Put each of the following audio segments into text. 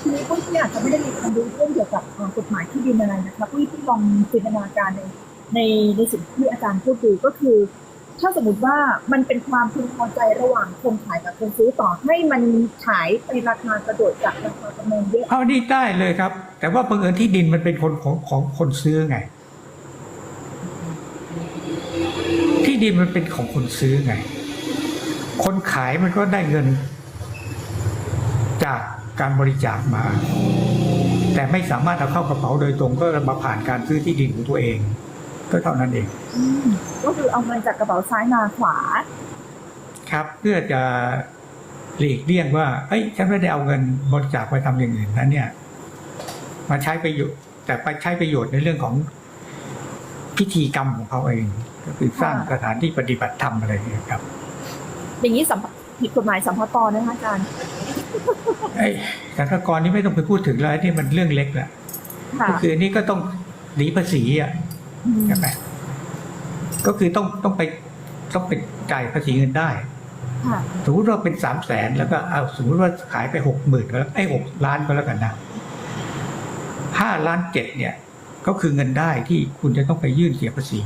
ทีนี้ปุ้ยที่อาจจะไม่ได้มีความรู้เรื่องเกี่ยวกับกฎหมายที่ดินอะไรนะคะปุ้ยที่ลองจินตนาการในในในสิ่งที่อาจารย์พูดดูก็คือ ถ้าสมมติว่ามันเป็นความพึงพอใจระหว่างคนขายกับคนซื้อต่อให้มันขายไปราคากระโดดจากราคาประเมินเยอะเอานี่ได้เลยครับ แต่ว่าบังเอิญที่ดินมันเป็นคนของของคนซื้อไง ที่ดินมันเป็นของคนซื้อไง คนขายมันก็ได้เงินจาก การบริจาคมา แต่ไม่สามารถเอาเข้ากระเป๋าโดยตรงก็มาผ่านการซื้อที่ดินของตัวเอง ก็เท่านั้นเองอืมก็คือเอาเงินจากกระเป๋าซ้ายมาขวา ครับเพื่อจะหลีกเลี่ยงว่าเอ้ยฉันไม่ได้เอาเงินบริจาคไปทำอย่างอื่นนั้นเนี่ย มาใช้ประโยชน์ แต่ไปใช้ประโยชน์ในเรื่องของพิธีกรรมของเขาเอง ก็คือสร้างค่ะสถานที่ปฏิบัติธรรมอะไรอย่างเงี้ยครับ อย่างนี้สัมผิดกฎหมายสัมพตนะคะอาจารย์ ไอ้สรรพากรนี่ไม่ต้องไปพูดถึงแล้วนี่มันเรื่องเล็กแหละค่ะก็คืออันนี้ก็ต้องหนีภาษีอะมใช่ไหมก็คือต้องต้องไปต้องไปจ่ายภาษีเงินได้ค่ะสมมติว่าเป็นสามแสนแล้วก็เอาสมมติว่าขายไปหกหมื่นก็แล้วไอ้หกล้านก็แล้วกันนะห้าล้านเจ็ดเนี่ย ก็คือเงินได้ที่คุณจะต้องไปยื่นเสียภาษี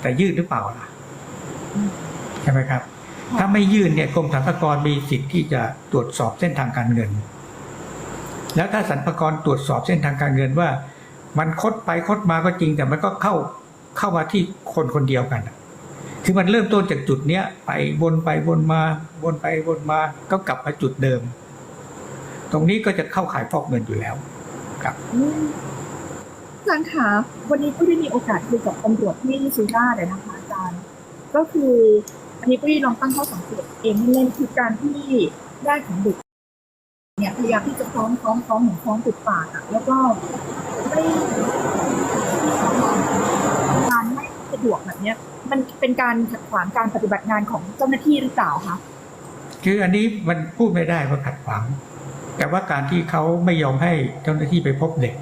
แต่ยื่นหรือเปล่าล่ะอืมใช่ไหมครับ ถ้าไม่ยื่นเนี่ยกรมสรรพากรมีสิทธิ์ที่จะตรวจสอบเส้นทางการเงิน แล้วถ้าสรรพากรตรวจสอบเส้นทางการเงินว่า มันคดไปคดมาก็จริง แต่มันก็เข้าเข้ามาที่คนคนเดียวกันอะคือมันเริ่มต้นจากจุดเนี้ยไปวนไปวนมาวนไปวนมาก็กลับมาจุดเดิม ตรงนี้ก็จะเข้าขายฟอกเงินอยู่แล้ว ครับอืมอาจารย์คะวันนี้ก็ได้มีโอกาสคุยกับตำรวจที่สุราษฎร์เลยนะคะอาจารย์ ก็คือ อันนี้ก็ได้ลองตั้งข้อสังเกตเองเล่นๆคือการที่ญาติของเด็กเนี่ยพยายามที่จะฟ้องฟ้องฟ้องเหมือนฟ้องติดปากอะแล้วก็ไม่การไม่สะดวกแบบเนี้ย มันเป็นการขัดขวางการปฏิบัติงานของเจ้าหน้าที่หรือเปล่าคะคืออันนี้มันพูดไม่ได้ว่าขัดขวาง แต่ว่าการที่เขาไม่ยอมให้เจ้าหน้าที่ไปพบเด็ก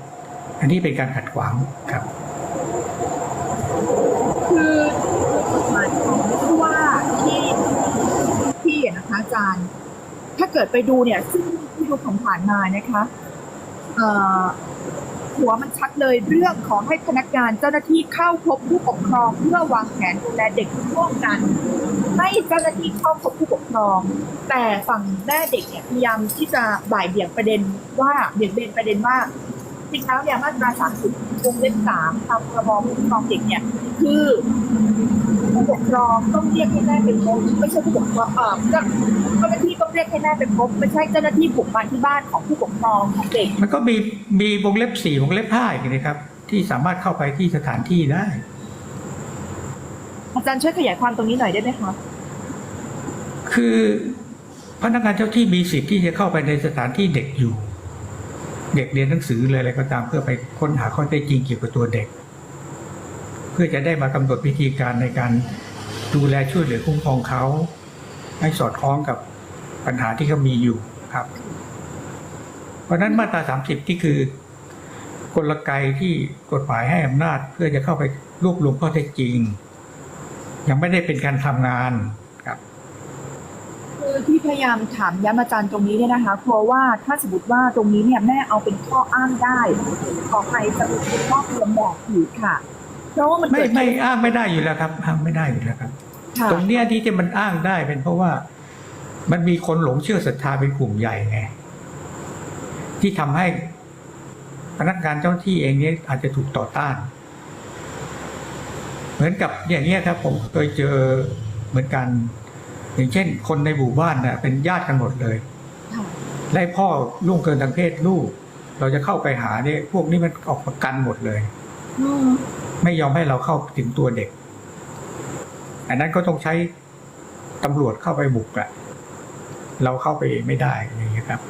อันนี้เป็นการขัดขวางครับ คือกฎหมายของผู้ว่าที่ที่นะคะอา จารย์ ถ้าเกิดไปดูเนี่ย ซึ่งที่ดูของผ่านมานะคะเออหัวมันชัดเลยเรื่องขอให้พนักงานเจ้าหน้าที่เข้าพบผู้ปกครอง เพื่อวางแผนดูแลเด็กร่วมกันให้เจ้าหน้าที่เข้าพบผู้ปกครอง แต่ฝั่งแม่เด็กเนี่ยพยายามที่จะบ่ายเบี่ยงประเด็นว่าเบี่ยงเบนประเด็นว่าจริงแล้วเนี่ยมาตรา 30 วงเล็บ 3 ตามพรบผู้ปกครองเด็กเนี่ย คือ ผู้ปกครองต้องเรียกให้แม่เป็นพบไม่ใช่ผู้ปกครองเออเจ้าเจ้าหน้าที่ต้องเรียกให้แม่เป็นพบไม่ใช่เจ้าหน้าที่บุกมาที่บ้านของผู้ปกครองของเด็กมันก็มีมีวงเล็บสี่วงเล็บห้าอีกนะครับ ที่สามารถเข้าไปที่สถานที่ได้ อาจารย์ช่วยขยายความตรงนี้หน่อยได้ไหมคะคือพนักงานเจ้าที่มีสิทธิ์ที่จะเข้าไปในสถานที่เด็กอยู่ เด็กเรียนหนังสือเลยอะไรก็ตามเพื่อไปค้นหาข้อเท็จจริงเกี่ยวกับตัวเด็ก เพื่อจะได้มากำหนดวิธีการในการดูแลช่วยเหลือคุ้มครองเขา ให้สอดคล้องกับปัญหาที่เขามีอยู่ครับ เพราะนั้นมาตราสามสิบที่คือกลไกที่กฎหมายให้อำนาจเพื่อจะเข้าไปรวบรวมข้อเท็จจริง ยังไม่ได้เป็นการทำงานครับคือที่พยายามถามย้ำอาจารย์ตรงนี้เนี่ยนะคะกลัวว่าถ้าสมมติว่าตรงนี้เนี่ยแม่เอาเป็นข้ออ้างได้ขอใครจะเป็นข้อเตรียมบอกผิดค่ะ เพราะว่ามันไม่เกิดไม่อ้างไม่ได้อยู่แล้วครับ อ้างไม่ได้อยู่แล้วครับ ค่ะตรงเนี้ยที่จะมันอ้างได้เป็นเพราะว่ามันมีคนหลงเชื่อศรัทธาเป็นกลุ่มใหญ่ไงที่ทำให้พนักงานเจ้าหน้าที่เองเนี่ยอาจจะถูกต่อต้าน เหมือนกับอย่างเนี้ยครับ ผมเคยเจอเหมือนกัน อย่างเช่น คนในหมู่บ้านน่ะเป็นญาติกันหมดเลย ค่ะและพ่อล่วงเกินทางเพศลูก เราจะเข้าไปหาเนี่ยพวกนี้มันออกประกันหมดเลย อืม ไม่ยอมให้เราเข้าถึงตัวเด็ก อันนั้นก็ต้องใช้ตำรวจเข้าไปบุกอะเราเข้าไปไม่ได้อย่างเงี้ยครับ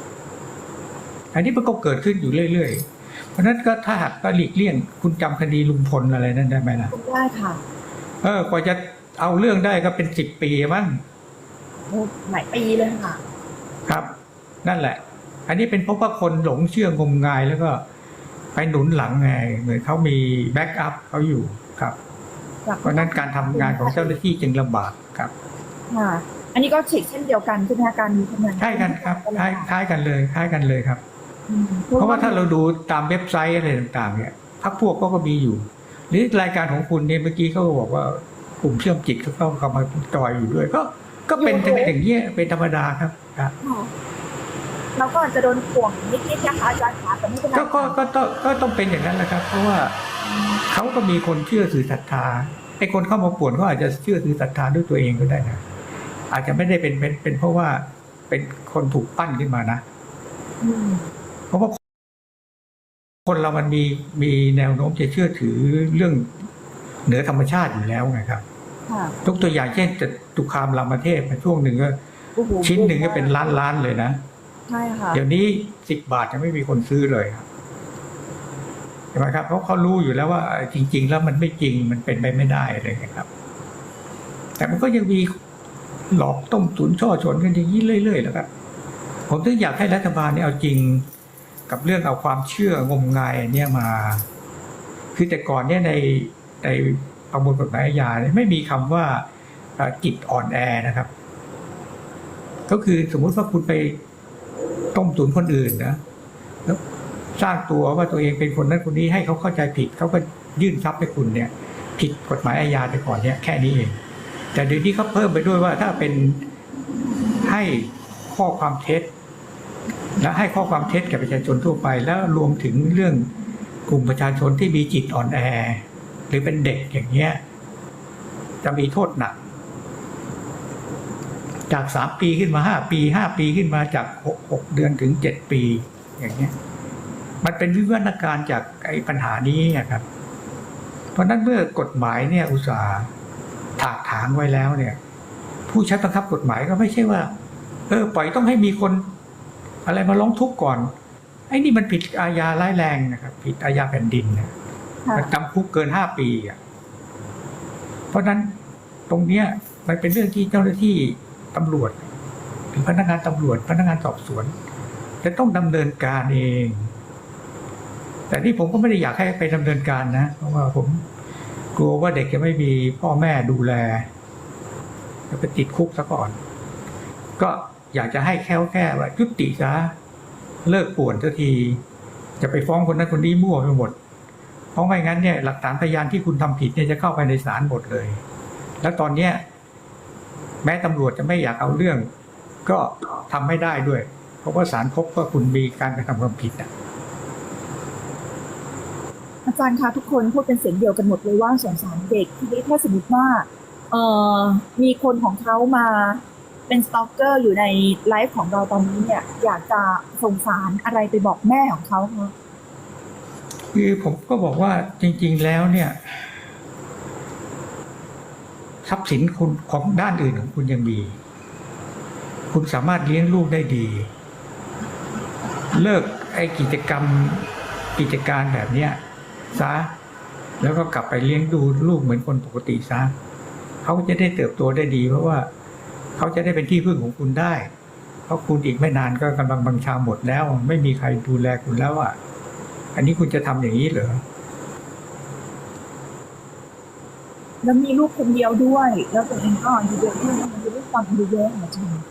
อันนี้มันก็เกิดขึ้นอยู่เรื่อยๆ เพราะฉะนั้นก็ถ้าหากก็หลีกเลี่ยง คุณจำคดีลุงพลอะไรนั่นได้ไหมล่ะคงได้ค่ะ เออกว่าจะเอาเรื่องได้ก็เป็นสิบปีมั้งโอ้หลายปีเลยค่ะ ครับ นั่นแหละ อันนี้เป็นเพราะว่าคนหลงเชื่องมงายแล้วก็ ไปหนุนหลังไงเหมือนเขามีแบ็กอัพเขาอยู่ครับเพราะฉะนั้นการทำงานของเจ้าหน้าที่จึงลำบากครับค่ะอันนี้ก็เช็คเช่นเดียวกันใช่ไหมคะการทำงานใช่กันครับคล้ายคล้ายกันเลยคล้ายกันเลยครับอืมเพราะว่าถ้าเราดูตามเว็บไซต์อะไรต่างๆ เนี่ยพักพวกก็ก็มีอยู่หรือรายการของคุณเนี่ยเมื่อกี้เขาก็บอกว่ากลุ่มเชื่อมจิตเขาเข้ามาจอยอยู่ด้วย ก็ ก็เป็นอย่างเงี้ยเป็นธรรมดาครับครับค่ะ เราก็อาจจะโดนข่วงนิดๆนะคะอาจารย์คะแต่ไม่เป็นไรก็ก็ก็ต้องก็ต้องเป็นอย่างนั้นแหละครับ เพราะว่าเขาก็มีคนเชื่อถือศรัทธาไอ้คนเข้ามาป่วนเขาอาจจะเชื่อถือศรัทธาด้วยตัวเองก็ได้นะอาจจะไม่ได้เป็นเป็นเป็นเพราะว่าเป็นคนถูกปั้นขึ้นมานะอืมเพราะว่าคนเรามันมีมีแนวโน้มจะเชื่อถือเรื่องเหนือธรรมชาติอยู่แล้วไงครับค่ะยกตัวอย่างเช่นจตุคามรามเทพช่วงหนึ่งก็โอ้โหชิ้นหนึ่งก็เป็นล้านล้านๆเลยนะ ใช่ค่ะ เดี๋ยวนี้สิบบาทยังไม่มีคนซื้อเลยครับใช่ไหมครับเพราะเขารู้อยู่แล้วว่าจริง ๆ แล้วมันไม่จริงมันเป็นไปไม่ได้อะไรเลยครับ แต่มันก็ยังมีหลอกต้มตุนช่อชนกันอย่างนี้เรื่อยๆแล้วครับผมถึงอยากให้รัฐบาลเนี่ยเอาจริงกับเรื่องเอาความเชื่องมงายอันเนี่ยมา คือแต่ก่อนเนี่ยในในประมวลกฎหมายอาญาเนี่ยไม่มีคำว่าจิตอ่อนแอนะครับ ก็คือสมมุติว่าคุณไป ต้มตุนคนอื่นนะแล้วสร้างตัวว่าตัวเองเป็นคนนั้นคนนี้ให้เขาเข้าใจผิดเขาก็ยื่นทรัพย์ให้คุณเนี่ย ผิดกฎหมายอาญาไปก่อนเนี่ยแค่นี้เอง แต่เดี๋ยวนี้เขาเพิ่มไปด้วยว่าถ้าเป็นให้ข้อความเท็จ และให้ข้อความเท็จแก่ประชาชนทั่วไป แล้วรวมถึงเรื่องกลุ่มประชาชนที่มีจิตอ่อนแอ หรือเป็นเด็กอย่างเงี้ยจะมีโทษหนัก จากสามปีขึ้นมาห้าปีห้าปีขึ้นมาจากหกหกเดือนถึงเจ็ดปี อย่างเงี้ย มันเป็นวิวัฒนาการจากไอ้ปัญหานี้อะครับ เพราะฉะนั้นเมื่อกฎหมายเนี่ยอุตสาห์ถากถางไว้แล้วเนี่ย ผู้ใช้บังคับกฎหมายก็ไม่ใช่ว่า เออปล่อยต้องให้มีคน อะไรมาร้องทุกข์ก่อนไอ้นี่มันผิดอาญาร้ายแรงนะครับ ผิดอาญาแผ่นดินนะค่ะมันจำคุกเกินห้าปีอะเพราะฉะนั้นตรงเนี้ยมันเป็นเรื่องที่เจ้าหน้าที่ ตำรวจ หรือพนักงานตำรวจ พนักงานสอบสวน จะต้องดำเนินการเอง แต่นี่ผมก็ไม่ได้อยากให้ไปดำเนินการนะ เพราะว่าผมกลัวว่าเด็กจะไม่มีพ่อแม่ดูแลจะไปติดคุกซะก่อน ก็อยากจะให้แค่แค่ว่ายุติซะเลิกป่วนสักที จะไปฟ้องคนนั้นคนนี้มั่วไปหมด เพราะไม่งั้นเนี่ยหลักฐานพยานที่คุณทำผิดเนี่ยจะเข้าไปในศาลหมดเลย แล้วตอนเนี้ย แม้ตำรวจจะไม่อยากเอาเรื่อง ก็ทำไม่ได้ด้วย เพราะว่าศาลพบว่าคุณมีการกระทำความผิดอะอาจารย์คะทุกคนพูดเป็นเสียงเดียวกันหมดเลยว่าสงสารเด็กทีนี้ถ้าสมมติว่าเอ่อมีคนของเขามาเป็นสตอกเกอร์อยู่ในไลฟ์ของเราตอนนี้เนี่ย อยากจะส่งสารอะไรไปบอกแม่ของเขาคะคือผมก็บอกว่าจริง ๆ แล้วเนี่ย ทรัพย์สินคุณของด้านอื่นของคุณยังมี คุณสามารถเลี้ยงลูกได้ดี เลิกไอ้กิจกรรมกิจการแบบเนี้ยซะแล้วก็กลับไปเลี้ยงดูลูกเหมือนคนปกติซะเขาจะได้เติบโตได้ดี เพราะว่าเขาจะได้เป็นที่พึ่งของคุณได้ เพราะคุณอีกไม่นานก็กำลังบังชาหมดแล้ว ไม่มีใครดูแลคุณแล้วอะ อันนี้คุณจะทำอย่างนี้เหรอ แล้วมีลูกคนเดียวด้วย แล้วตัวเองก็อายุเยอะด้วยมันจะด้วยความอายุเยอะอาจารย์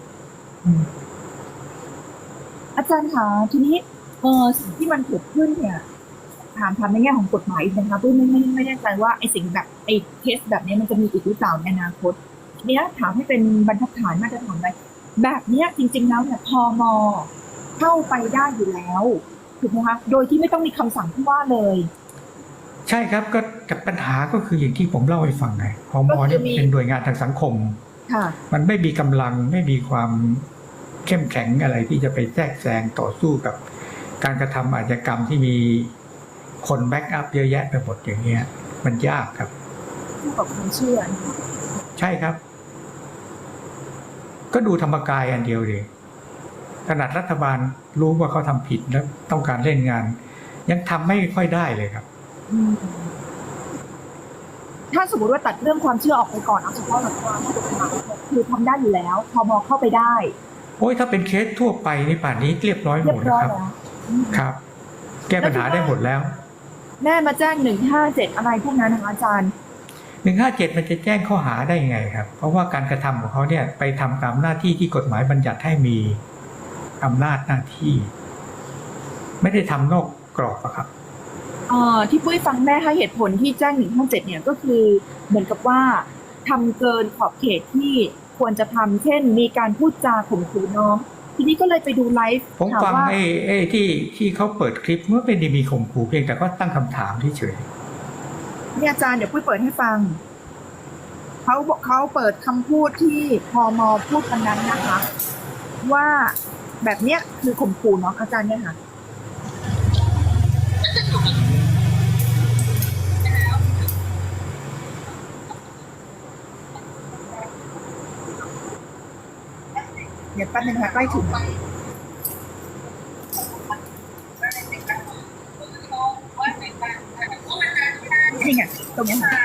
อาจารย์คะทีนี้เออสิ่งที่มันเกิดขึ้นเนี่ยถามถามในแง่ของกฎหมายอีกนะคะเพื่อไม่ไม่ไม่แน่ใจว่าไอ้สิ่งแบบไอ้เคสแบบนี้มันจะมีอีกหรือเปล่าในอนาคตเนี้ยถามให้เป็นบรรทัดฐานมาตรฐานอะไรแบบเนี้ยจริง ๆ แล้วเนี่ยพมเข้าไปได้อยู่แล้วถูกไหมคะโดยที่ไม่ต้องมีคำสั่งที่ว่าเลย ใช่ครับก็แต่ปัญหาก็คืออย่างที่ผมเล่าให้ฟังไงพมก็คือเนี่ยมีเป็นหน่วยงานทางสังคมค่ะมันไม่มีกำลังไม่มีความเข้มแข็งอะไรที่จะไปแทรกแซงต่อสู้กับ การกระทำอาชญากรรมที่มีคนแบ็กอัพเยอะแยะไปหมดอย่างเงี้ย มันยากครับผู้กับความเชื่อนะคะใช่ครับ ก็ดูธรรมกายอันเดียวเลยขนาดรัฐบาลรู้ว่าเขาทำผิดแล้วต้องการเล่นงาน ยังทำไม่ค่อยได้เลยครับอืม ถ้าสมมติว่าตัดเรื่องความเชื่อออกไปก่อนเอาเฉพาะหลักการกฎหมายคือทำได้อยู่แล้วพมเข้าไปได้ โอ้ยถ้าเป็นเคสทั่วไปนี่ป่านนี้เรียบร้อยหเรีมยดบแล้ร้วอยครับแล้วอืมครับ แก้ปัญหาได้หมดแล้ว แม่มาแจ้งหนึ่งห้าเจ็ดอะไรพวกนั้นนะคะอาจารย์หนึ่งห้าเจ็ดมันจะแจ้งข้อหาได้ยังไงครับ เพราะว่าการกระทำของเขาเนี่ยไปทำตามหน้าที่ที่กฎหมายบัญญัติให้มีอำนาจหน้าที่ ไม่ได้ทำนอกกรอบอะครับ เอ่อที่ปุ้ยฟังแม่ให้เหตุผลที่แจ้งหนึ่งห้าเจ็ดเนี่ยก็คือเหมือนกับว่าทำเกินขอบเขตที่ควรจะทำเช่น มีการพูดจาข่มขู่น้อง ทีนี้ก็เลยไปดูไลฟ์ผมถามฟังว่า ไอ้ไอ้ที่ที่เขาเปิดคลิปเมื่อเป็นดีมีข่มขู่เพียงแต่ก็ตั้งคำถามเฉยเนี่ยอาจารย์เดี๋ยวปุ้ยเปิดให้ฟัง เขาบอกเขาเปิดคำพูดที่พอมอพูดกันนั้นนะคะ ว่าแบบเนี้ยคือข่มขู่เนาะอาจารย์เนี่ยค่ะ เดี๋ยวแป๊บนึงค่ะใกล้ถึงนี่ไงตรงเนี้ยค่ะ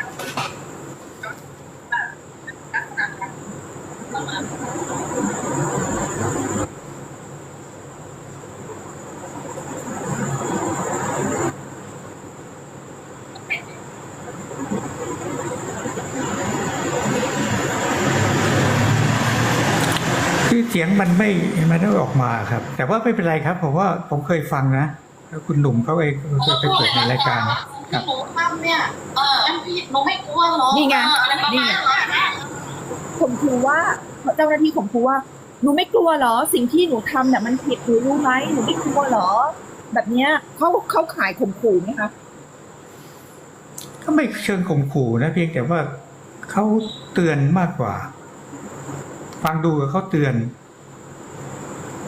ยงมันไม่มันไม่ออกมาครับ แต่ว่าไม่เป็นไรครับผมว่าผมเคยฟังนะแล้วคุณหนุ่มเขาเองเคยไปเปิดในรายการครับที่หนูทำเนี่ยเอออันพี่หนูไม่กลัวหรอกนี่ไงเอออะไรประนี่มาณไงนั้นข่มขู่ว่าเจ้าหน้าที่ข่มขู่ว่าหนูไม่กลัวเหรอ สิ่งที่หนูทำเนี่ยมันผิดหนูรู้ไหมหนูไม่กลัวเหรอ แบบเนี้ยเขาเขาขายข่มขู่ไหมคะก็ไม่เชิงข่มขู่นะเพียงแต่ว่าเขาเตือนมากกว่า ฟังดูเขาเตือน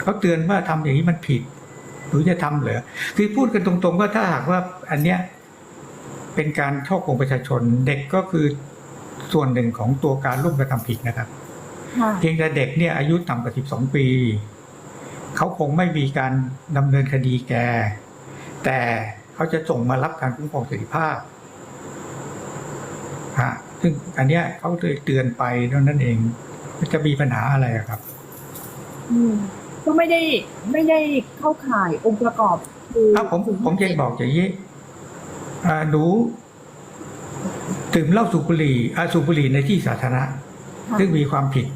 เขาเตือนว่าทำอย่างนี้มันผิดหนูจะทำเหรอคือพูดกันตรงๆว่าถ้าหากว่าอันเนี้ยเป็นการช่อโกงประชาชน เด็กก็คือส่วนหนึ่งของตัวการร่วมกระทำผิดนะครับค่ะเพียงแต่เด็กเนี่ยอายุต่ำกว่า 12 ปี เขาคงไม่มีการดำเนินคดีแก แต่เขาจะส่งมารับการคุ้มครองสิทธิภาพฮะซึ่งอันเนี้ยเขาเลยเตือนไปเท่านั้นเองมันจะมีปัญหาอะไรอะครับ อืม ก็ไม่ได้ไม่ได้เข้าข่ายองค์ประกอบคือถ้าผมผมจะบอกอย่างนี้อ่าหนูดื่มเหล้าสูบบุหรี่อาสูบบุหรี่ในที่สาธารณะค่ะซึ่งมีความผิด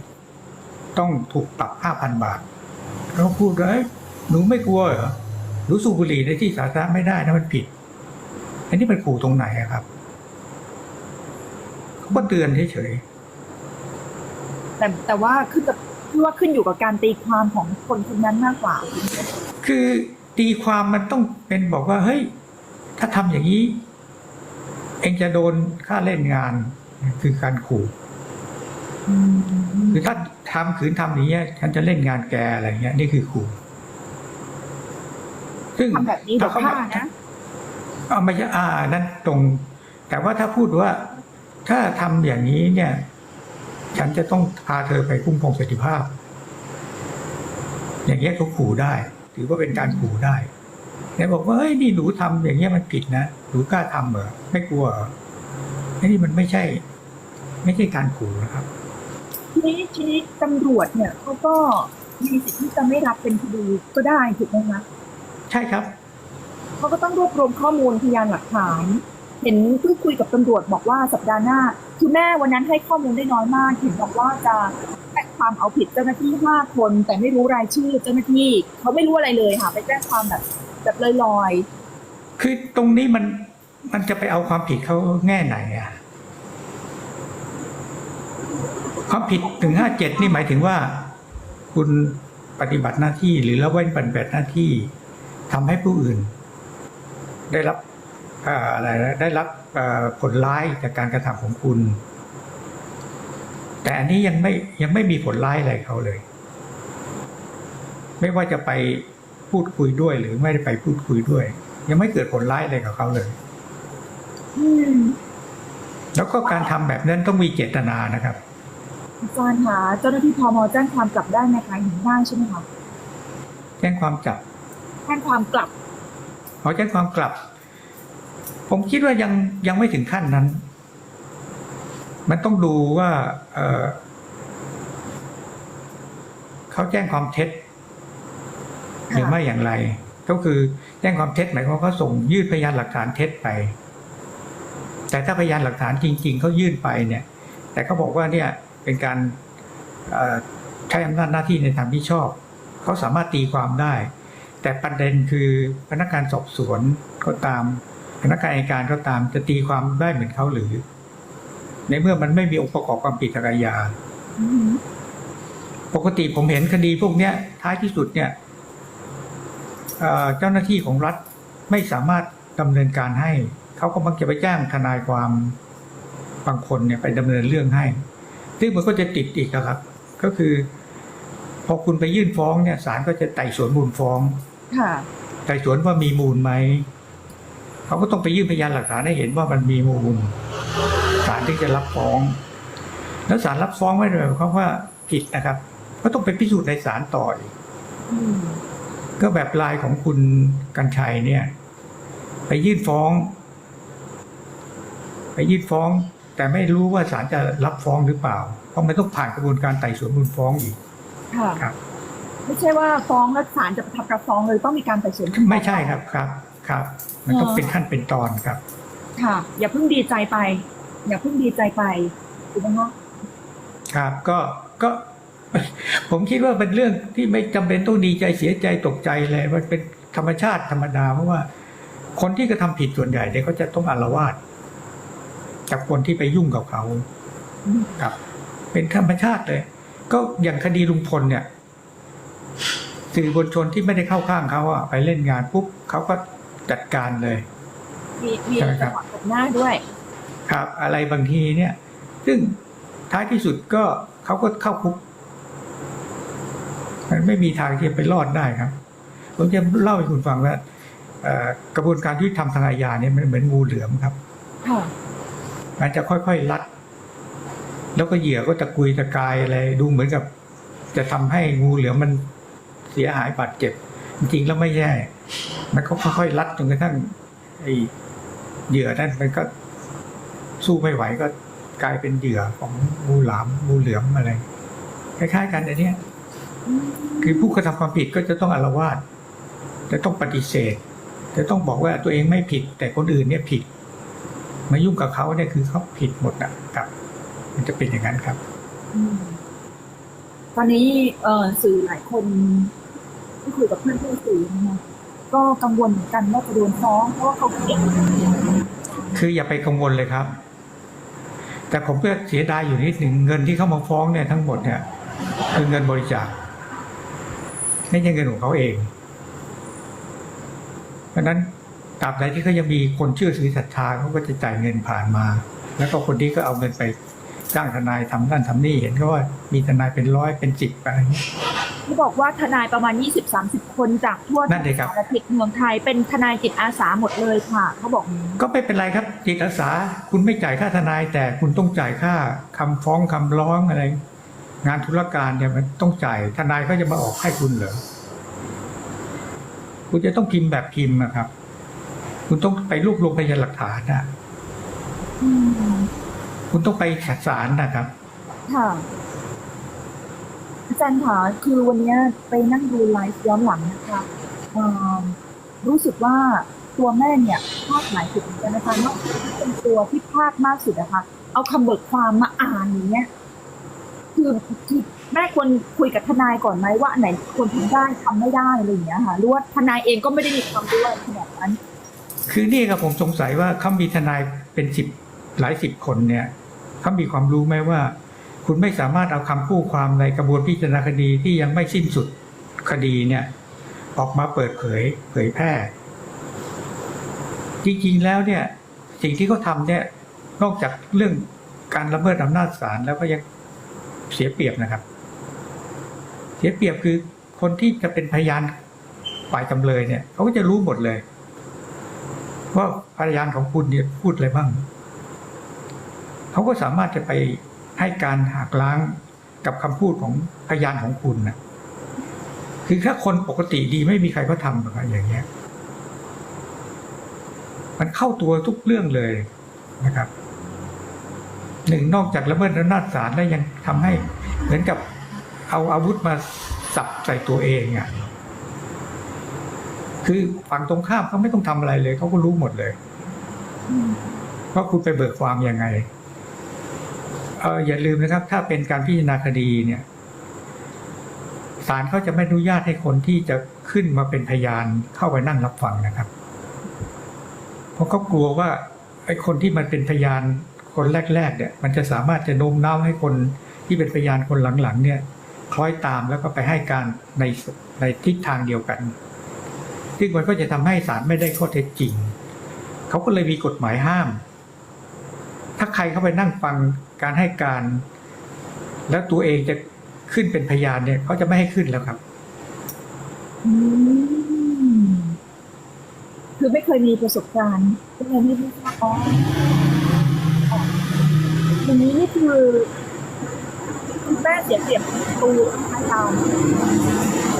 ต้องถูกปรับห้าพันบาทเขาพูดเลยหนูไม่กลัวเหรอหนูสูบบุหรี่ในที่สาธารณะไม่ได้นะมันผิด อันนี้มันขู่ตรงไหนอะครับเขาก็เตือนเฉยแต่แต่ว่าขึ้นกับ ที่ว่าขึ้นอยู่กับการตีความของคนคนนั้นมากกว่าๆคือตีความมันต้องเป็นบอกว่า เฮ้ย ถ้าทำอย่างนี้ เองจะโดนค่าเล่นงาน คือการขู่อืมคือถ้าทำขืนทำอย่างเงี้ยฉันจะเล่นงานแกอะไรเงี้ย นี่คือขู่ซึ่งทำแบบนี้เดี๋ยวถ้ฆ่านะเอาไม่ใช่อ่านั่นตรง แต่ว่าถ้าพูดว่า ถ้าทำอย่างนี้เนี่ย ฉันจะต้องพาเธอไปคุ้มครองสิทธิภาพ อย่างเงี้ยเขาขู่ได้ ถือว่าเป็นการขู่ได้แต่บอกว่าเฮ้ยนี่หนูทำอย่างเงี้ยมันผิดนะหนูกล้าทำเหรอไม่กลัวเหรอไอ้นี่มันไม่ใช่ ไม่ใช่การขู่นะครับทีนี้ทีนี้ตำรวจเนี่ยเขาก็มีสิทธิ์ที่จะไม่รับเป็นคดีก็ได้ถูกไหมคะใช่ครับเขาก็ต้องรวบรวมข้อมูลพยานหลักฐาน เห็นเพิ่งคุยกับตำรวจบอกว่าสัปดาห์หน้า คือแม่วันนั้นให้ข้อมูลได้น้อยมาก เห็นบอกว่าจะแจ้งความเอาผิดเจ้าหน้าที่ห้าคน แต่ไม่รู้รายชื่อเจ้าหน้าที่ เขาไม่รู้อะไรเลยค่ะ ไปแจ้งความแบบแบบลอยคือตรงนี้มันมันจะไปเอาความผิดเขาแง่ไหนอะความผิดถึงห้าเจ็ดนี่หมายถึงว่า คุณปฏิบัติหน้าที่หรือละเว้นปฏิบัติหน้าที่ทำให้ผู้อื่น ได้รับ อ่ออะไรนะได้รับเอ่อผลร้ายจากการกระทำของคุณ แต่อันนี้ยังไม่ยังไม่มีผลร้ายอะไรเขาเลย ไม่ว่าจะไปพูดคุยด้วยหรือไม่ได้ไปพูดคุยด้วย ยังไม่เกิดผลร้ายอะไรกับเขาเลยๆอืมแล้วก็การทำแบบนั้นต้องมีเจตนานะครับอาจารย์คะเจ้าหน้าที่พมแจ้งความกลับได้ไหมคะเห็นได้ใช่ไหมคะแจ้งความจับ แจ้งความกลับขอแจ้งความกลับ ผมคิดว่ายังยังไม่ถึงขั้นนั้น มันต้องดูว่าเออเขาแจ้งความเท็จหรือไม่อย่างไร ก็คือแจ้งความเท็จหมายความว่าเขาส่งยื่นพยานหลักฐานเท็จไป แต่ถ้าพยานหลักฐานจริง ๆเขายื่นไปเนี่ย แต่เขาบอกว่าเนี่ยเป็นการเอ่อใช้อำนาจหน้าที่ในทางที่ชอบ เขาสามารถตีความได้ แต่ประเด็นคือพนักงานสอบสวนก็ตาม พนักงานอัยการก็ตามจะตีความได้เหมือนเขาหรือ ในเมื่อมันไม่มีองค์ประกอบความผิดทางอาญาอืมปกติผมเห็นคดีพวกเนี้ย ท้ายที่สุดเนี่ยเอ่อเจ้าหน้าที่ของรัฐไม่สามารถดำเนินการให้ เขาก็มักจะไปแจ้งทนายความบางคนเนี่ยไปดำเนินเรื่องให้ ซึ่งมันก็จะติดอีกอะครับ ก็คือ พอคุณไปยื่นฟ้องเนี่ยศาลก็จะไต่สวนมูลฟ้อง ค่ะ ไต่สวนว่ามีมูลไหม เขาก็ต้องไปยื่นพยานหลักฐานให้เห็นว่ามันมีมูลศาลถึงจะรับฟ้อง แล้วศาลรับฟ้องไม่ได้หมายความว่าผิดนะครับ ก็ต้องไปพิสูจน์ในศาลต่ออีกอืมก็แบบลายของคุณกัญชัยเนี่ย ไปยื่นฟ้อง ไปยื่นฟ้อง แต่ไม่รู้ว่าศาลจะรับฟ้องหรือเปล่า เพราะมันต้องผ่านกระบวนการไต่สวนมูลฟ้องอีกค่ะครับ ไม่ใช่ว่าฟ้องแล้วศาลจะประทับรับฟ้องเลยต้องมีการไต่สวนไม่ใช่ครับครับ ครับ มันต้องเป็นขั้นเป็นตอนครับ ค่ะ อย่าเพิ่งดีใจไป อย่าเพิ่งดีใจไปถูกไหมคะครับก็ก็ ผมคิดว่าเป็นเรื่องที่ไม่จำเป็นต้องดีใจเสียใจตกใจเลยมันเป็นธรรมชาติธรรมดาเพราะว่า คนที่กระทำผิดส่วนใหญ่เนี่ยเขาจะต้องอาละวาดกับคนที่ไปยุ่งกับเขาอืมครับ เป็นธรรมชาติเลย ก็อย่างคดีลุงพลเนี่ยสื่อมวลชนที่ไม่ได้เข้าข้างเขาอะไปเล่นงานปุ๊บเขาก็ จัดการเลย มีมีใช่ไหมครัจับงหวะตบหน้าด้วย ครับ อะไรบางทีเนี่ย ซึ่งท้ายที่สุดก็เขาก็เข้าคุก มันไม่มีทางที่จะไปรอดได้ครับ ผมจะเล่าให้คุณฟังว่าเอ่อกระบวนการยุติธรรมทางอาญาเนี่ยมันเหมือนงูเหลือมครับค่ะมันจะค่อยๆรัด แล้วก็เหยื่อก็ตะกุยตะกายอะไรดูเหมือนกับ จะทำให้งูเหลือมมันเสียหายบาดเจ็บ จริงๆแล้วไม่แย่ มันก็ค่อยๆรัดจนกระทั่งไอ้เหยื่อนั่นมันก็สู้ไม่ไหวก็กลายเป็นเหยื่อของงูหลามงูเหลือมอะไรคล้ายๆ กันอันเนี้ยคือผู้กระทำความผิดก็จะต้องอาละวาดจะต้องปฏิเสธ จะต้องบอกว่าตัวเองไม่ผิด แต่คนอื่นเนี่ยผิด มายุ่งกับเขาเนี่ยคือเขาผิดหมดนะครับ มันจะเป็นอย่างนั้นครับตอนนี้เออสื่อหลายคนที่คุยกับเพื่อนเพื่อนสื่อนะคะ ก็กังวลเหมือนกันว่าจะโดนฟ้องเพราะว่าเขาเก่งคืออย่าไปกังวลเลยครับ แต่ผมก็เสียดายอยู่นิดหนึ่งเงินที่เขามาฟ้องเนี่ยทั้งหมดเนี่ยคือเงินบริจาคไม่ใช่เงินของเขาเอง เพราะนั้นตราบใดที่เขายังมีคนเชื่อถือศรัทธาเขาก็จะจ่ายเงินผ่านมา แล้วก็คนที่ก็เอาเงินไปจ้างทนายทำนั่นทำนี่เห็นเขาว่ามีทนายเป็นร้อยเป็นสิบอะไรอย่าง เงี้ยเขาบอกว่าทนายประมาณ 20-30 คนจากทั่วนั่นเลยครับ สารทิศเมืองไทยเป็นทนายจิตอาสาหมดเลยค่ะเขาบอกอย่างนี้ ก็ไม่เป็นไรครับ จิตอาสาคุณไม่จ่ายค่าทนายแต่คุณต้องจ่ายค่าคำฟ้องคำร้องอะไร งานธุรการเนี่ยมันต้องจ่ายทนายเขาจะมาออกให้คุณเหรอคุณจะต้องพิมพ์แบบพิมพ์นะครับ คุณต้องไปรวบรวมพยานหลักฐานนะอืมคุณต้องไปศาลนะครับ ค่ะอา จารย์คะคือวันนี้ไปนั่งดูไลฟ์ย้อนหลังนะคะรู้สึกว่าตัวแม่เนี่ยพลาดหลายจุดเหมือนกันนะคะนอกจากเป็นตัวที่พลาดมากสุดนะคะ เอาคำเบิกความมาอ่านอย่างเงี้ยคือคือแม่ควรคุยกับทนายก่อนไหมว่าไหนควรทำได้ทำไม่ได้อะไรอย่างเงี้ยค่ะหรือว่าทนายเองก็ไม่ได้มีความรู้อะไรขนาดนั้น คือนี่ครับผมสงสัยว่าเขามีทนายเป็นสิบหลายสิบคนเนี่ยเขามีความรู้ไหมว่า คุณไม่สามารถเอาคำคู่ความในกระบวนพิจารณาคดีที่ยังไม่สิ้นสุดคดีเนี่ยออกมาเปิดเผยเผยแพร่ จริงๆแล้วเนี่ยสิ่งที่เขาทำเนี่ยนอกจากเรื่องการละเมิดอำนาจศาลแล้วก็ยังเสียเปรียบนะครับ เสียเปรียบคือคนที่จะเป็นพยานฝ่ายจำเลยเนี่ยเขาก็จะรู้หมดเลยว่าพยานของคุณเนี่ยพูดอะไรบ้างเขาก็สามารถจะไป ให้การหักล้างกับคำพูดของพยานของคุณนะคือถ้าคนปกติดีไม่มีใครก็ทำหรอกครับอย่างเงี้ย มันเข้าตัวทุกเรื่องเลยนะครับหนึ่งนอกจากละเมิดอำนาจศาลแล้วยังทำให้ เหมือนกับเอาอาวุธมาสับใส่ตัวเองอะคือฝั่งตรงข้ามเขาไม่ต้องทำอะไรเลยเขาก็รู้หมดเลยว่าคุณไปเบิกความยังไง อออย่าลืมนะครับ ถ้าเป็นการพิจารณาคดีเนี่ยศาลเขาจะไม่อนุญาตให้คนที่จะขึ้นมาเป็นพยานเข้าไปนั่งรับฟังนะครับ เพราะเขากลัวว่าไอ้คนที่มันเป็นพยานคนแรกๆเนี่ย มันจะสามารถจะโน้มน้าวให้คนที่เป็นพยานคนหลังๆ เนี่ย คล้อยตามแล้วก็ไปให้การในในทิศทางเดียวกัน ซึ่งมันก็จะทำให้ศาลไม่ได้ข้อเท็จจริง เขาก็เลยมีกฎหมายห้าม ถ้าใครเข้าไปนั่งฟังการให้การ แล้วตัวเองจะขึ้นเป็นพยานเนี่ยเขาจะไม่ให้ขึ้นแล้วครับ คือไม่เคยมีประสบการณ์ก็เลยไม่รู้ว่าอ๋ออ๋ออย่างนี้นี่คือคุณแม่เสียเปรียบประตูอาจารย์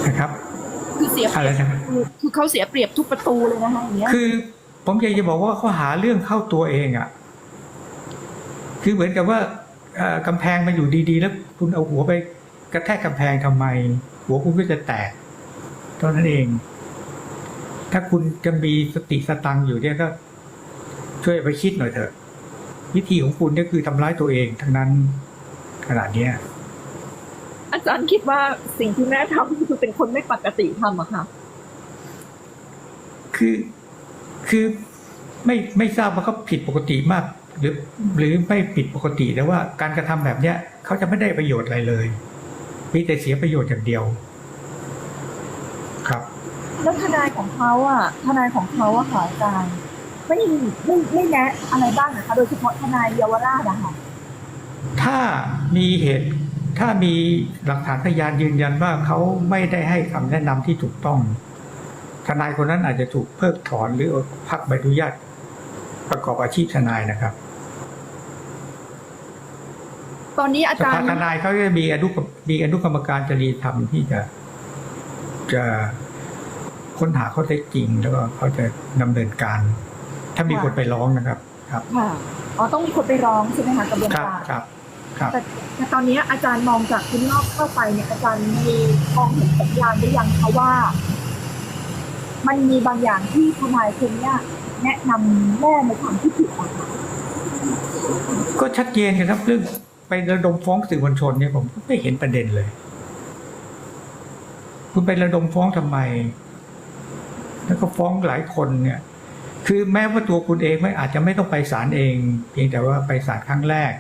นะครับ คือเสียเปอะไรรียบนะครับ คือคือเขาเสียเปรียบทุกประตูเลยนะคะอย่างเงี้ยคือผมอยากจะบอกว่าเขาหาเรื่องเข้าตัวเองอะ่ะ คือเหมือนกับว่าเอ่อกำแพงมันอยู่ดีๆ แล้วคุณเอาหัวไปกระแทกกำแพงทำไม หัวคุณก็จะแตกเท่านั้นเอง ถ้าคุณจะมีสติสตังค์อยู่เนี่ยก็ ช่วยไปคิดหน่อยเถอะ วิธีของคุณก็คือทำร้ายตัวเองทั้งนั้นขนาดเนี้ยอาจารย์คิดว่าสิ่งที่แม่ทำคือเป็นคนไม่ปกติทำอะค่ะ คือคือไม่ไม่ทราบว่าเขาผิดปกติมาก หรือหรือไม่ผิดปกติแต่ว่าการกระทำแบบเนี้ยเขาจะไม่ได้ประโยชน์อะไรเลยมีแต่เสียประโยชน์อย่างเดียว ครับ แล้วทนายของเขาอะทนายของเขาอะค่ะอาจารย์ไม่ไม่ไม่แนะอะไรบ้างนะคะโดยเฉพาะทนายเยาวราชอะค่ะถ้ามีเหตุถ้ามีหลักฐานพยานยืนยันว่าเขาไม่ได้ให้คำแนะนำที่ถูกต้อง ทนายคนนั้นอาจจะถูกเพิกถอนหรือพักใบอนุญาตประกอบอาชีพทนายนะครับ ตอนนี้อาสจารภาย์ทนายเขาจะมีอนุกรรมมีอนุกรรมการจริยธรรมที่จะจะค้นหาข้อเท็จจริง แล้วก็เขาจะดำเนินการ ถ้ามีคนไปร้องนะครับ ครับค่ะอ๋อต้องมีคนไปร้องใช่ไหมคะกระบวนครับการครับครับแต่แต่ตอนนี้อาจารย์มองจากข้างนอกเข้าไปเนี่ยอาจารย์มีมองเห็นสัญญาณหรือยังคะว่า มันมีบางอย่างที่ทนายคนเนี้ยแนะนำแม่ในทางที่ผิดอะค่ะก็ชัดเจนนะครับเรื่องไประดมฟ้องสื่อมวลชนเนี่ยผมไม่เห็นประเด็นเลย คุณไประดมฟ้องทำไม แล้วก็ฟ้องหลายคนเนี่ย คือแม้ว่าตัวคุณเองไม่อาจจะไม่ต้องไปศาลเอง เพียงแต่ว่าไปศาลครั้งแรก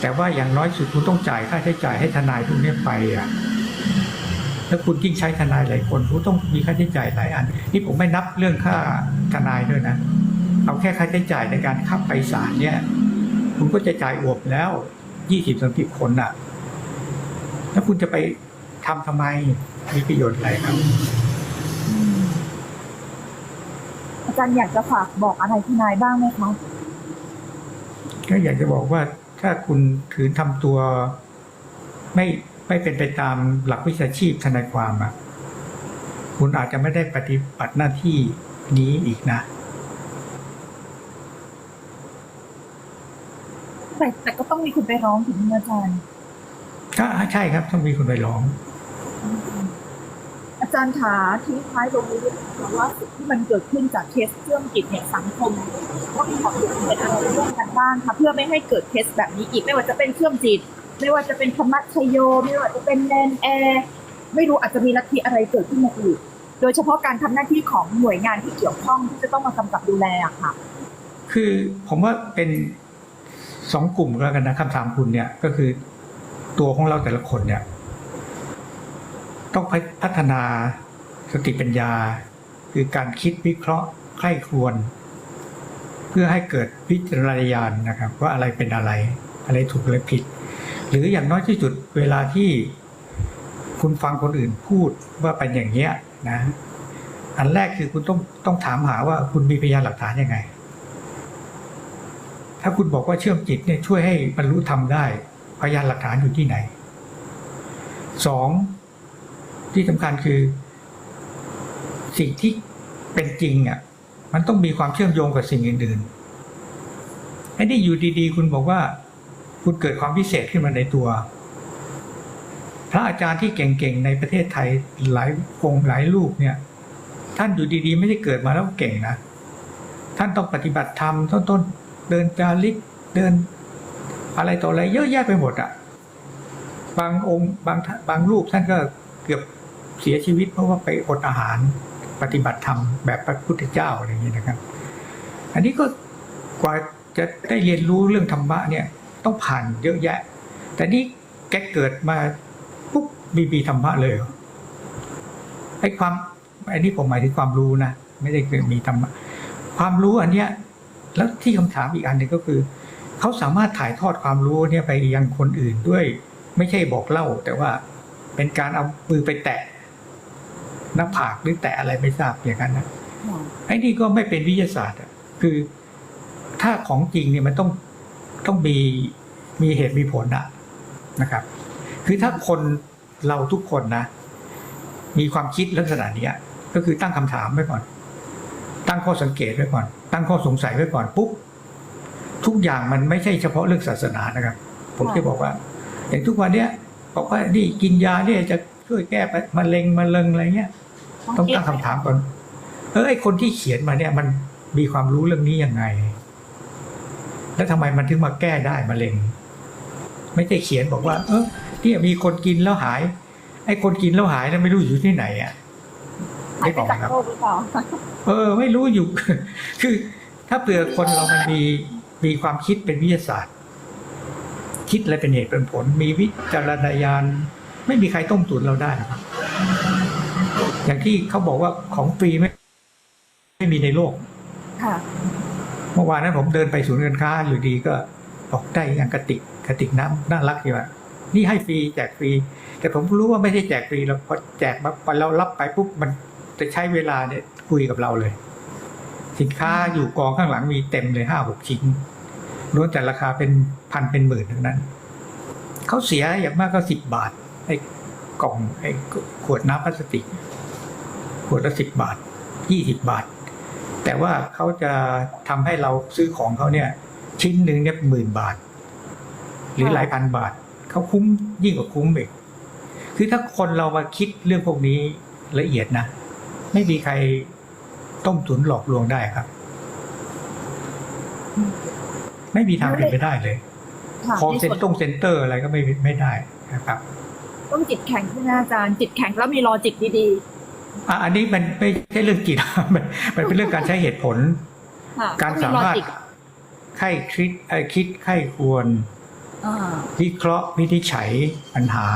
แต่ว่าอย่างน้อยสุดคุณต้องจ่ายค่าใช้จ่ายให้ทนายพวกนี้ไปอะแล้วคุณยิ่งใช้ทนายหลายคนคุณต้องมีค่าใช้จ่ายหลายอัน นี่ผมไม่นับเรื่องค่าทนายด้วยนะเอาแค่ค่าใช้จ่ายในการขับไปศาลเนี่ย คุณก็จะจ่ายอวบแล้ว ยี่สิบสามสิบคนน่ะ แล้วคุณจะไปทำทำไมมีประโยชน์อะไรครับ อาจารย์อยากจะฝากบอกอะไรทนายบ้างไหมคะก็อยากจะบอกว่าถ้าคุณถือทำตัว ไม่ไม่เป็นไปตามหลักวิชาชีพทนายความอะ คุณอาจจะไม่ได้ปฏิบัติหน้าที่นี้อีกนะ แต่แต่ก็ต้องมีคนไปร้องถึงอาจารย์ก็ใช่ครับต้องมีคนไปร้อง อาจารย์ขาทิ้งท้ายตรงนี้ด้วยนะคะว่าสิ่งที่มันเกิดขึ้นจากเคสเครื่องจิตเนี่ยสังคมต้องขอเปลี่ยนเป็นอะไรร่วมกันบ้างคะเพื่อไม่ให้เกิดเคสแบบนี้อีกไม่ว่าจะเป็นเครื่องจิต ไม่ว่าจะเป็นธรรมะชโย ไม่ว่าจะเป็นแนนแอร์ไม่รู้อาจจะมีลัทธิอะไรเกิดขึ้นมาอีกโดยเฉพาะการทำหน้าที่ของหน่วยงานที่เกี่ยวข้องที่จะต้องมากำกับดูแลอะค่ะ คือผมว่าเป็น สองกลุ่มแล้วกันนะคำถามคุณเนี่ยก็คือตัวของเราแต่ละคนเนี่ย ต้องพัฒนาสติปัญญา คือการคิดวิเคราะห์ใคร่ครวญเพื่อให้เกิดวิจารณญาณนะครับ ว่าอะไรเป็นอะไร อะไรถูกอะไรผิด หรืออย่างน้อยที่สุดเวลาที่คุณฟังคนอื่นพูดว่าเป็นอย่างเงี้ยนะ อันแรกคือคุณต้องต้องถามหาว่าคุณมีพยานหลักฐานยังไง ถ้าคุณบอกว่าเชื่อมจิตเนี่ยช่วยให้บรรลุธรรมได้ พยานหลักฐานอยู่ที่ไหนสองที่สำคัญคือ สิ่งที่เป็นจริงอะมันต้องมีความเชื่อมโยงกับสิ่งอื่นๆไอ้นี่อยู่ดีๆ คุณบอกว่า คุณเกิดความพิเศษขึ้นมาในตัว พระอาจารย์ที่เก่งๆในประเทศไทยหลายองค์หลายรูปเนี่ย ท่านอยู่ดีๆ ไม่ได้เกิดมาแล้วเก่งนะ ท่านต้องปฏิบัติธรรมต้น เดินจาริกเดิน อะไรต่ออะไรเยอะแยะไปหมดอะบางองค์บางบางรูปท่านก็เกือบเสียชีวิต เพราะว่าไปอดอาหารปฏิบัติธรรมแบบพระพุทธเจ้าอะไรอย่างนี้นะครับ อันนี้ก็กว่าจะได้เรียนรู้เรื่องธรรมะเนี่ยต้องผ่านเยอะแยะ แต่นี่แกเกิดมาปุ๊บมีมีธรรมะเลยไอ้ความอันนี้ผมหมายถึงความรู้นะไม่ได้คือมีธรรมะความรู้อันเนี้ย แล้วที่คำถามอีกอันหนึ่งก็คือ เขาสามารถถ่ายทอดความรู้เนี่ยไปยังคนอื่นด้วย ไม่ใช่บอกเล่า แต่ว่าเป็นการเอามือไปแตะหน้าผากหรือแตะอะไรไม่ทราบอย่างนั้นนะไอ้นี่ก็ไม่เป็นวิทยาศาสตร์อะคือถ้าของจริงเนี่ยมันต้องต้องมีมีเหตุมีผลอะนะครับ คือถ้าคนเราทุกคนนะ มีความคิดลักษณะเนี้ยก็คือตั้งคำถามไว้ก่อน ตั้งข้อสังเกตไว้ก่อน ตั้งข้อสงสัยไว้ก่อนปุ๊บทุกอย่างมันไม่ใช่เฉพาะเรื่องศาสนานะครับ ผมจะบอกว่าอย่างทุกวันเนี้ยบอกว่านี่กินยาเนี่ยจะช่วยแก้มะเร็งมะเร็งอะไรเงี้ย ต้องตั้งคำถามก่อน เออไอคนที่เขียนมาเนี่ย มันมีความรู้เรื่องนี้ยังไง แล้วทำไมมันถึงมาแก้ได้มะเร็ง ไม่ใช่เขียนบอกว่า เออเนี่ยมีคนกินแล้วหาย ไอคนกินแล้วหายแล้วไม่รู้อยู่ที่ไหนอะได้ไปบอกครับ เปล่าเออ ไม่รู้อยู่ คือถ้าเผื่อคนเรามันมีมีความคิดเป็นวิทยาศาสตร์ คิดอะไรเป็นเหตุเป็นผล มีวิจารณญาณไม่มีใครต้มตุ๋นเราได้ครับ อย่างที่เขาบอกว่าของฟรีไม่ ไม่มีในโลกค่ะเมื่อวานนั้นผมเดินไปศูนย์การค้าอยู่ดีก็บอกได้อย่างกระติกกระติกน้ำน่ารักอยู่อะนี่ให้ฟรีแจกฟรี แต่ผมรู้ว่าไม่ใช่แจกฟรีเราพอแจกมาพอเรารับไปปุ๊บมัน จะใช้เวลาเนี่ยคุยกับเราเลย สินค้าอยู่กองข้างหลังมีเต็มเลยห้าหกชิ้นล้วนแต่ราคาเป็นพันเป็นหมื่นทั้งนั้น เขาเสียอย่างมากก็สิบบาทไอ้กล่องไอ้ขวดน้ำพลาสติก ขวดละสิบบาทยี่สิบบาท แต่ว่าเขาจะทำให้เราซื้อของเขาเนี่ย ชิ้นหนึ่งเนี่ยหมื่นบาท หรือหลายพันบาท เขาคุ้มยิ่งกว่าคุ้มอีกคือถ้าคนเรามาคิดเรื่องพวกนี้ละเอียดนะ ไม่มีใครต้มตุ๋นหลอกลวงได้ครับ ไม่มีทางเป็นไปได้เลยค่ะคอในเซ็นส่วนตรงเซ็นเตอร์อะไรก็ไม่ไม่ได้นะครับ ต้องจิตแข็งใช่ไหมอาจารย์จิตแข็งแล้วมีลอจิกดีอะอันนี้มันไม่ใช่เรื่องจิตมันมันเป็นเรื่องการใช้เหตุผลๆค่ะการต้องสามารถลอจิกไข้คิดเอ่อคิดไข้ควรอ่าวิเคราะห์วินิจฉัยปัญหา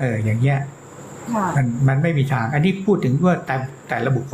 เอออย่างเงี้ยค่ะมันมันไม่มีทาง อันนี้พูดถึงว่าแต่ แต่ละบุคคล